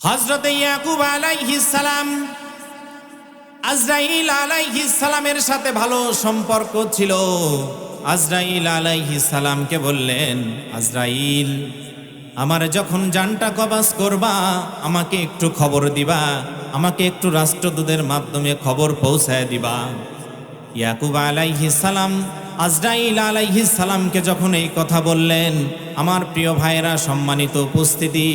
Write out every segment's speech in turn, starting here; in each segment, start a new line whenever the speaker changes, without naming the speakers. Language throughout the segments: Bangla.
হজরত ইয়াকুব সালাম, আজরাইল সালামের সাথে ভালো সম্পর্ক ছিল। আজরাইল সালামকে বললেন, আজরাইল, আমার যখন জানটা কবাস করবা, আমাকে একটু খবর দিবা, আমাকে একটু রাষ্ট্রদূতের মাধ্যমে খবর পৌঁছায় দিবা। ইয়াকুব সালাম, আজরাইল সালামকে যখন এই কথা বললেন, আমার প্রিয় ভাইয়েরা সম্মানিত উপস্থিতি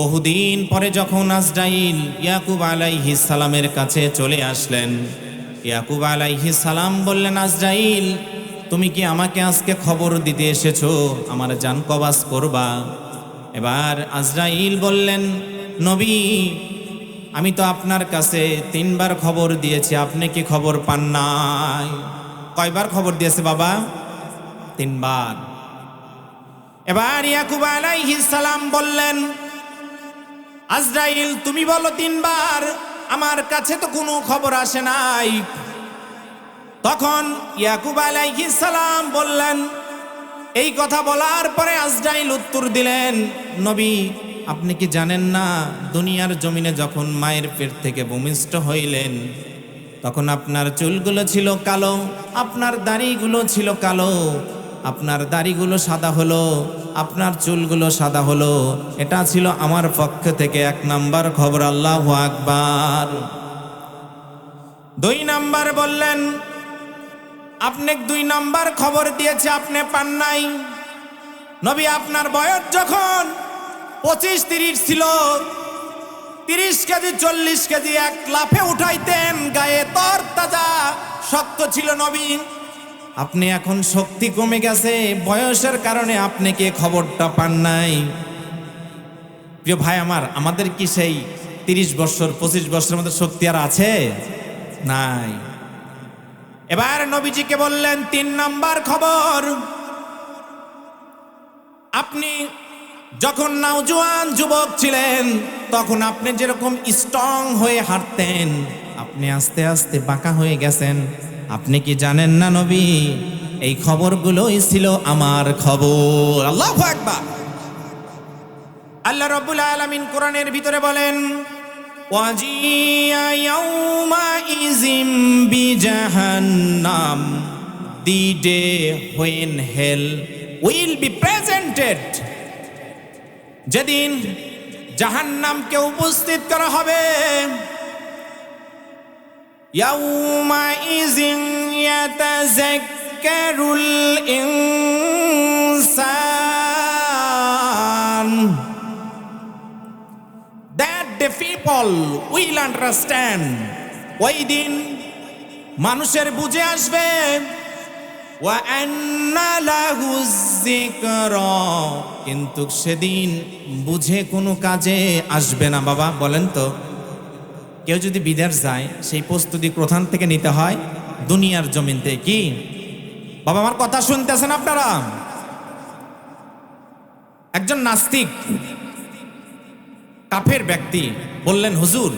বহুদিন পরে যখন আজরাইল ইয়াকুব আলাইহিস সালামের কাছে চলে আসলেন, ইয়াকুব আলাইহিস সালাম বললেন আজরাইল তুমি কি আমাকে আজকে খবর দিতে এসেছ? আমার জান কবাস করবা? এবার আজরাইল বললেন, নবী, আমি তো আপনার কাছে তিনবার খবর দিয়েছি, আপনি কি খবর পান নাই? কয়বার খবর দিয়েছে বাবা? তিনবার। এবার ইয়াকুব আলাইহিস সালাম বললেন আজরাইল, তুমি বলো তিনবার, আমার কাছে তো কোনো খবর আসে নাই। তখন ইয়াকুব আলাইহিস সালাম বললেন, এই কথা বলার পরে আজরাইল উত্তর দিলেন, নবী, আপনি কি জানেন না, দুনিয়ার জমিনে যখন মায়ের পেট থেকে ভূমিষ্ঠ হইলেন, তখন আপনার চুলগুলো ছিল কালো, আপনার দাড়িগুলো ছিল কালো আপনার দাড়িগুলো সাদা হলো, আপনার চুলগুলো সাদা হলো। এটা ছিল আমার পক্ষ থেকে এক নাম্বার খবর, আল্লাহ আকবার। দুই নাম্বার বললেন, আপনি দুই নাম্বার খবর দিয়েছে, আপনি পান নাই। নবী আপনার বয়স যখন পঁচিশ তিরিশ ছিল, তিরিশ কেজি, চল্লিশ কেজি এক লাফে উঠাইতেন, গায়ে তর তাজা শক্ত ছিল নবী। আপনি এখন শক্তি কমে গেছে, বয়সের কারণে আপনি কে খবরটা পান নাই? প্রিয় ভাই আমার, আমাদের কি সেই তিরিশ বছর, পঁচিশ বছরের মধ্যে শক্তি আর আছে? নাই। এবার নবীজিকে বললেন, তিন নাম্বার খবর। আপনি যখন নওজোয়ান যুবক ছিলেন, তখন আপনি যেরকম স্ট্রং হয়ে হাঁটতেন, আপনি আস্তে আস্তে বাঁকা হয়ে গেছেন। আপনি কি জানেন না নবী? এই খবরগুলোই ছিল আমার খবর। আল্লাহ একবার আল্লাহ রব্বুল আলামিন কোরআনের ভিতরে বলেন the day when hell will be presented. যেদিন জাহান্নামকে উপস্থিত করা হবে ইয়াউমাইজিন ইয়াতাযাক্কারুল ইনসান that the people will understand. ওই দিন মানুষের বুঝে আসবে। কিন্তু সেদিন বুঝে কোনো কাজে আসবে না বাবা, বলেন তো। কেউ যদি বিদেশ যায়, সেই প্রস্তুতি প্রধান থেকে নিতে হয়? দুনিয়ার জমিন থেকে কি? বাবা, আমার কথা শুনতেছেন আপনারা? একজন নাস্তিক, কাফের ব্যক্তি বললেন, হুজুর,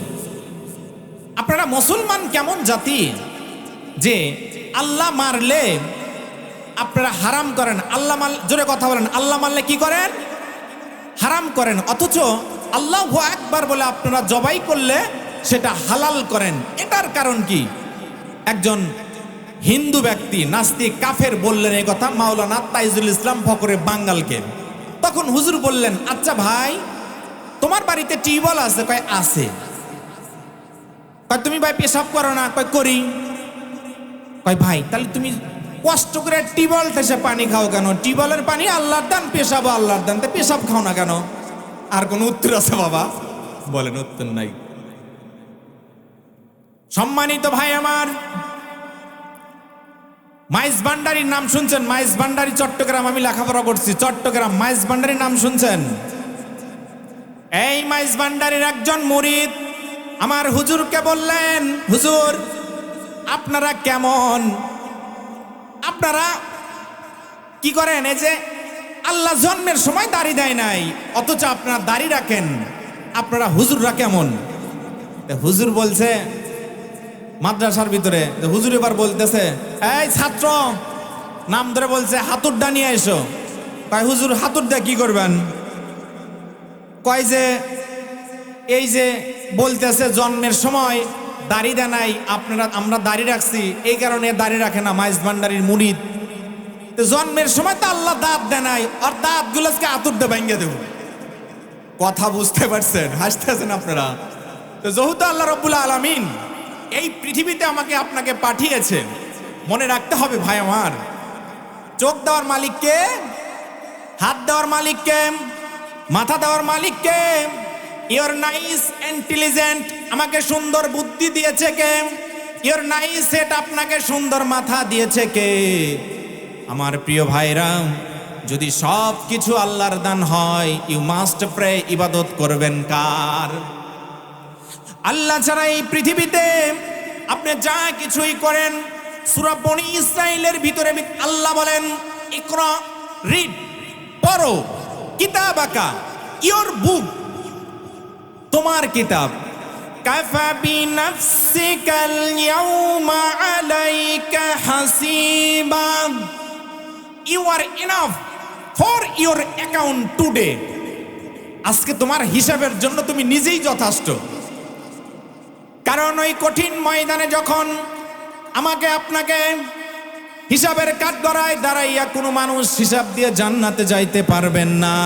আপনারা মুসলমান কেমন জাতি যে আল্লাহ মারলে আপনারা হারাম করেন? আল্লাহ মাল জোরে কথা বলেন, আল্লাহ মারলে কি করেন? হারাম করেন। অথচ আল্লাহ একবার বলে আপনারা জবাই করলে সেটা হালাল করেন। এটার কারণ কি? একজন হিন্দু ব্যক্তি, নাস্তিক, কাফের বললেন এই কথা মাওলানা তাইজুল ইসলাম ফকরে বাঙ্গালকে। তখন হুজুর বললেন আচ্ছা ভাই, তোমার বাড়িতে টিউবওয়েল আছে? কয় আছে। কয়, তুমি ভাই পেশাব করো না? কয়, করি। কয়, ভাই, তাহলে তুমি কষ্ট করে টিউবওয়েল থেকে পানি খাও কেন? টিউবওয়েলের পানি আল্লাহর দান পেশাব আল্লাহর দান, তা পেশাব খাও না কেন? আর কোন উত্তর আছে বাবা? বলেন উত্তর নাই। সম্মানিত ভাই আমার। মাইস ভান্ডারির নাম শুনছেন? মাইস ভান্ডারি, চট্টগ্রাম, আমি লেখাপড়া করছি। চট্টগ্রাম মাইজ ভান্ডারির নাম শুনছেন? এই মাইজ ভান্ডারির একজন মুরিদ। আমার হুজুরকে বললেন, হুজুর, আপনারা কেমন? আপনারা কি করেন? এই যে আল্লাহ জন্মের সময় দাড়ি দেয় নাই, অথচ আপনারা দাড়ি রাখেন। আপনারা হুজুররা কেমন? হুজুর বলছে মাদ্রাসার ভিতরে। হুজুর এবার বলতেছে, এই ছাত্র, নাম ধরে বলছে হাতুরডা নিয়ে এসো। কয়, হুজুর হাতুরডা কি করবেন? কয় যে, এই যে বলতেছে, জন্মের সময় দাড়ি দেয় নাই, আপনারা, আমরা দাড়ি রাখছি, এই কারণে দাড়ি রাখে না, মাইজ ভান্ডারির মুরিদ তো জন্মের সময় তো আল্লাহ দাঁত দেয় নাই, আর দাঁত গুলোকে আতুর দিয়ে ভেঙে দেব। কথা বুঝতে পারছেন? হাসতেছেন আপনারা? তো যেহেতু আল্লাহ রব্বুল আলমিন এই পৃথিবীতে আমাকে আপনাকে পাঠিয়েছেন মনে রাখতে হবে ভাই আমার। চোখ দেওয়ার মালিককে, হাত দেওয়ার মালিককে, মাথা দেওয়ার মালিককে ইওর নাইস ইন্টেলিজেন্ট আমাকে সুন্দর বুদ্ধি দিয়েছে কে? ইওর নাইস সেট আপনাকে সুন্দর মাথা দিয়েছে কে? আমার প্রিয় ভাইরা, যদি সব কিছু আল্লাহর দান হয় ইউ মাস্ট প্রে ইবাদত করবেন কার? আল্লাহ ছাড়া এই পৃথিবীতে আপনি যা কিছুই করেন, সূরা বনি ইসরাইলের ভিতরে আল্লাহ বলেন কিতাব আঁকা ইয়োর বুক, তোমার কিতাব। You are enough for account today আজকে তোমার হিসাবের জন্য তুমি নিজেই যথেষ্ট কারণ ওই কঠিন ময়দানে যখন আমাকে আপনাকে হিসাবের কাঠগড়ায় দাঁড়াইয়া কোনো মানুষ হিসাব দিয়ে জান্নাতে যাইতে পারবেন না,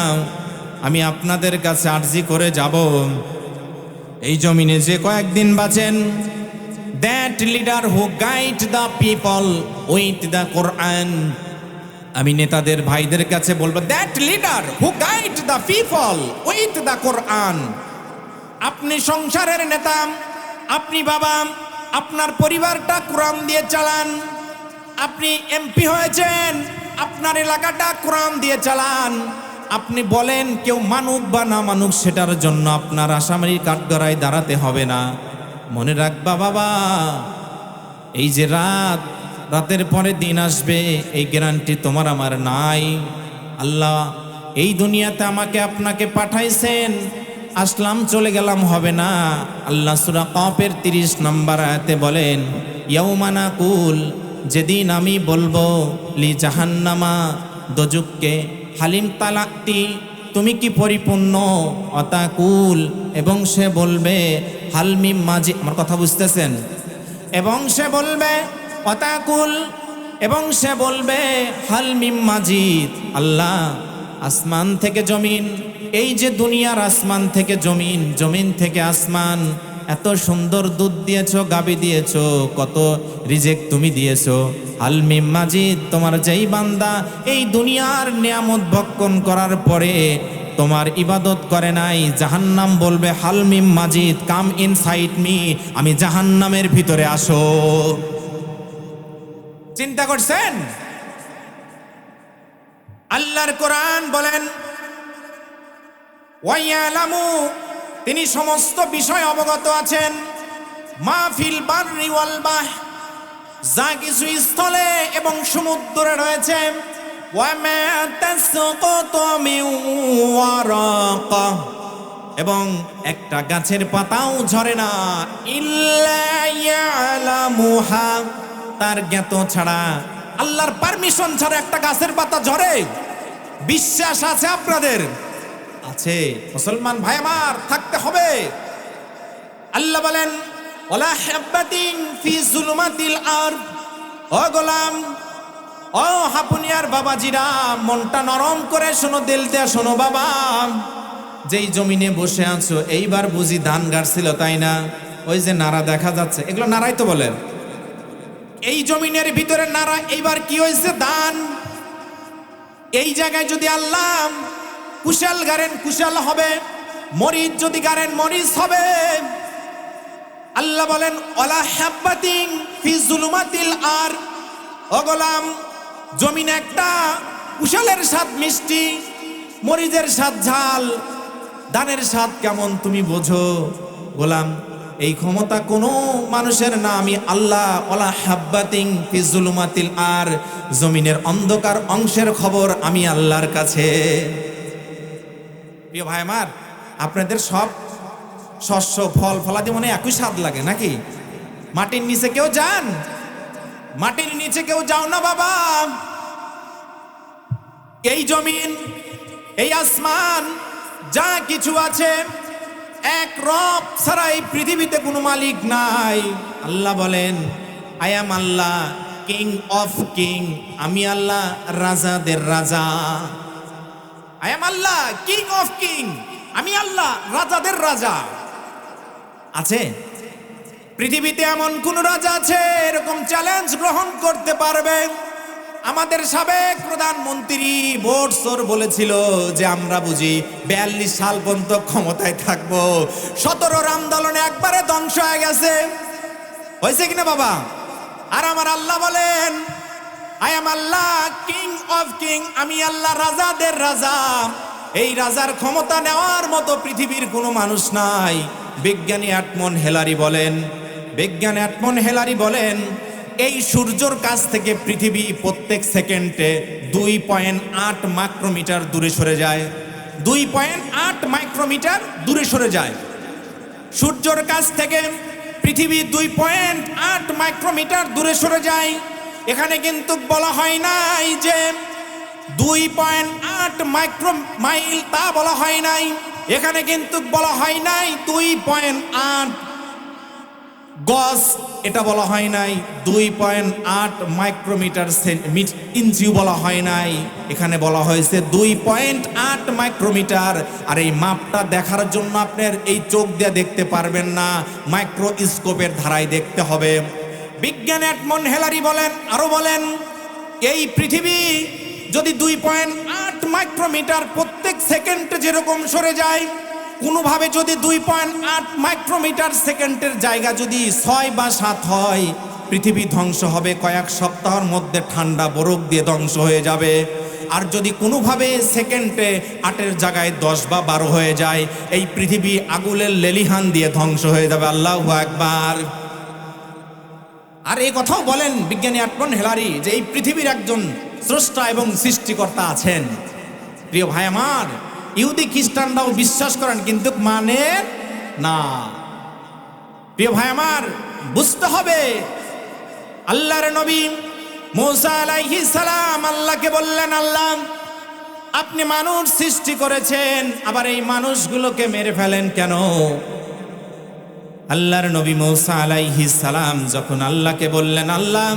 আমি আপনাদের কাছে আর্জি করে যাব। এই জমিনে যে কয়েকদিন বাঁচেন that leader who guide the people with the Quran আমি নেতাদের ভাইদের কাছে বলব that leader who guide the people with the Quran আপনি সংসারের নেতা আপনি বাবা, আপনার পরিবারটা কোরআন দিয়ে চালান। আপনি এমপি হয়েছেন, আপনার এলাকাটা কোরআন দিয়ে চালান। আপনি বলেন কেউ মানুক বা না মানুক, সেটার জন্য আপনার আসামির কাঠগড়ায় দাঁড়াতে হবে না। মনে রাখবা বাবা এই যে রাত, রাতের পরে দিন আসবে, এই গ্যারান্টি তোমার আমার নাই। আল্লাহ, এই দুনিয়াতে আমাকে আপনাকে পাঠাইছেন আসলাম, চলে গেলাম, হবে না। আল্লাহ সুরা কপের তিরিশ নম্বর আয়াতে বলেন ইয়ৌমানা কুল যেদিন আমি বলব, লি জাহান্নামা, দজুককে, হালিম তালাক্তি, তুমি কি পরিপূর্ণ? অতাকুল। এবং সে বলবে হালমিম মাঝি আমার কথা বুঝতেছেন? এবং সে বলবে, অতাকুল। এবং সে বলবে হালমিম মাজিদ। আল্লাহ, আসমান থেকে জমিন এই যে দুনিয়ার আসমান থেকে জমিন জমিন থেকে আসমান, এত সুন্দর দুধ দিয়েছ, গাবি দিয়েছ, কত রিজেক্ট তুমি দিয়েছ। হালমিম মাজিদ, তোমার যেই বান্দা এই দুনিয়ার নিয়ামত ভক্ষণ করার পরে তোমার ইবাদত করে নাই, জাহান্নাম বলবে হালমিম মাজিদ, কাম ইন সাইড মি, আমি জাহান্নামের ভিতরে আসো। চিন্তা করছেন? আল্লাহর কোরআন বলেন তিনি সমস্ত বিষয় অবগত আছেন। যা কিছু স্থলে এবং সমুদ্রে রয়েছে। এবং একটা গাছের পাতাও ঝরে না। ইল্লা ইয়ালামুহা, তার জ্ঞাত ছাড়া আল্লাহর পারমিশন ছাড়া একটা গাছের পাতা ঝরে। বিশ্বাস আছে আপনাদের? আছে। মুসলমান ভাই আমার, থাকতে হবে। আল্লাহ বলেন ওলা হাব্বাতিন ফি জুলুমাতিল আর ও গোলাম, ও হাপুনিয়ার বাবাজিরা, মনটা নরম করে শোনো, দিল দেয়া শোনো বাবা। যেই জমিনে বসে আছো, এইবার বুঝি ধান গাড়ছিল, তাই না? ওই যে নাড়া দেখা যাচ্ছে। এগুলো নাড়াই তো বলেন। এই জমিনের ভিতরে নাড়া, এইবার কি হয়েছে? ধান। এই জায়গায় যদি আল্লাহ কুশাল গারেন, কুশাল হবে। মরিচ যদি গারেন, মরিচ হবে। আল্লাহ বলেন অলা হাব্বাতিং ফি জুলুমাতিল আর। অগলাম জমিন একটা কুশালের স্বাদ মিষ্টি, মরিচের স্বাদ ঝাল। ধানের স্বাদ কেমন তুমি বোঝো? গোলাম, এই ক্ষমতা কোনো মানুষের না। আমি আল্লাহ ওলা হাব্বাতিং ফি জুলুমাতিল আর। জমিনের অন্ধকার অংশের খবর আমি আল্লাহর কাছে। প্রিয় ভাই আমার, আপনাদের সব শস্য, ফল, ফলাদি মনে একই স্বাদ লাগে নাকি? মাটির নিচে কেউ যান? মাটির নিচে কেউ যাও না বাবা। এই জমিন, এই আসমান, যা কিছু আছে, এক এক রব ছাড়া এই পৃথিবীতে কোনো মালিক নাই। আল্লাহ বলেন, I am Allah, king of king, আমি আল্লাহ, রাজাদের রাজা। I am Allah king of king আমি আল্লাহ, রাজাদের রাজা। আছে? পৃথিবীতে এমন কোন রাজা আছে, এরকম চ্যালেঞ্জ গ্রহণ করতে পারবে? আমাদের সাবেক প্রধানমন্ত্রী ভোট সোর বলেছিল যে আমরা বুঝি বিয়াল্লিশ সাল পর্যন্ত ক্ষমতায় থাকব। সতেরোর আন্দোলনে একবারে ধ্বংস হয়ে গেছে। হয়েছে কিনা বাবা? আর আমার আল্লাহ বলেন I am Allah king of king আমি আল্লাহ রাজাদের রাজা। এই রাজার ক্ষমতা নেওয়ার মতো পৃথিবীর কোনো মানুষ নাই। বিজ্ঞানী অ্যাটমন হেলারি বলেন, বিজ্ঞানী অ্যাটমন হেলারি বলেন, এই সূর্যর কাছ থেকে পৃথিবী প্রত্যেক সেকেন্ডে দুই পয়েন্ট আট মাইক্রোমিটার দূরে সরে যায়। দুই পয়েন্ট আট মাইক্রোমিটার দূরে সরে যায়। সূর্যর কাছ থেকে পৃথিবী দুই পয়েন্ট আট মাইক্রোমিটার দূরে সরে যায়। এখানে কিন্তু বলা হয় নাই যে দুই পয়েন্ট আট মাইক্রো মাইল তা বলা হয় নাই। এখানে কিন্তু বলা হয় নাই দুই পয়েন্ট আট গজ, এটা বলা হয় নাই দুই পয়েন্ট আট মাইক্রোমিটার ইঞ্চিও বলা হয় নাই। এখানে বলা হয়েছে দুই পয়েন্ট আট মাইক্রোমিটার। আর এই মাপটা দেখার জন্য আপনার এই চোখ দিয়ে দেখতে পারবেন না, মাইক্রোস্কোপের ধারায় দেখতে হবে। বিজ্ঞান অ্যাটমন হেলারি বলেন, আরও বলেন, এই পৃথিবী যদি দুই পয়েন্ট আট মাইক্রোমিটার প্রত্যেক সেকেন্ডে যেরকম সরে যায়, কোনোভাবে যদি দুই পয়েন্ট আট মাইক্রোমিটার সেকেন্ডের জায়গা যদি ছয় বা সাত হয়, পৃথিবী ধ্বংস হবে কয়েক সপ্তাহের মধ্যে ঠান্ডা বরফ দিয়ে ধ্বংস হয়ে যাবে। আর যদি কোনোভাবে সেকেন্ডে আটের জায়গায় দশ বা বারো হয়ে যায়, এই পৃথিবী আগুলের লেলিহান দিয়ে ধ্বংস হয়ে যাবে। আল্লাহ একবার আর এই কথাও বলেন বিজ্ঞানী আটমন হেলারি যে এই পৃথিবীর একজন স্রষ্টা এবং সৃষ্টিকর্তা আছেন। প্রিয় ভাই আমার, ইহুদি খ্রিস্টানরাও বিশ্বাস করেন, কিন্তু মানে না। প্রিয় ভাই আমার, বুঝতে হবে, আল্লাহর নবী মৌসা আলাইহি সালাম আল্লাহকে বললেন, আল্লাহ, আপনি মানুষ সৃষ্টি করেছেন, আবার এই মানুষগুলোকে মেরে ফেলেন কেন? আল্লাহর নবী মৌসা আলাইহি সালাম যখন আল্লাহকে বললেন, আল্লাহ,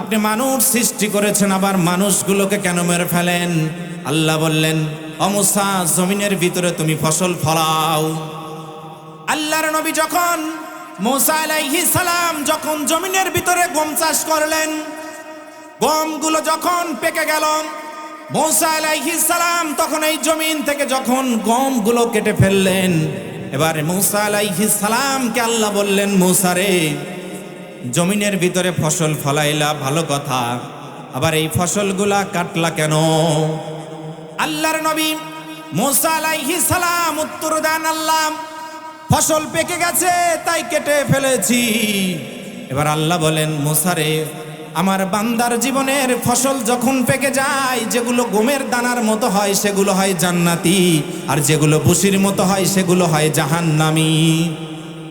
আপনি মানুষ সৃষ্টি করেছেন, আবার মানুষগুলোকে কেন মেরে ফেলেন? আল্লাহ বললেন অমুসা জমিনের ভিতরে তুমি ফসল ফলাও। আল্লাহর নবী যখন মৌসা আলাইহি সালাম যখন জমিনের ভিতরে গম চাষ করলেন, গমগুলো যখন পেকে গেল, মৌসা আলাইহি সালাম তখন এই জমিন থেকে যখন গমগুলো কেটে ফেললেন এবারে মৌসা আলাইহি সালামকে আল্লাহ বললেন, মৌসা রে, জমিনের ভিতরে ফসল ফলাইলা, ভালো কথা, আবার এই ফসলগুলা কাটলা কেন? আল্লাহর নবী মোসা আলাইহি সালাম উত্তর দেন, আল্লাহ, ফসল পেকে গেছে, তাই কেটে ফেলেছি। এবার আল্লাহ বলেন মোসারে আমার বান্দার জীবনের ফসল যখন পেকে যায়, যেগুলো গমের দানার মতো হয়, সেগুলো হয় জান্নাতি, আর যেগুলো বুসির মতো হয়, সেগুলো হয় জাহান্নামি।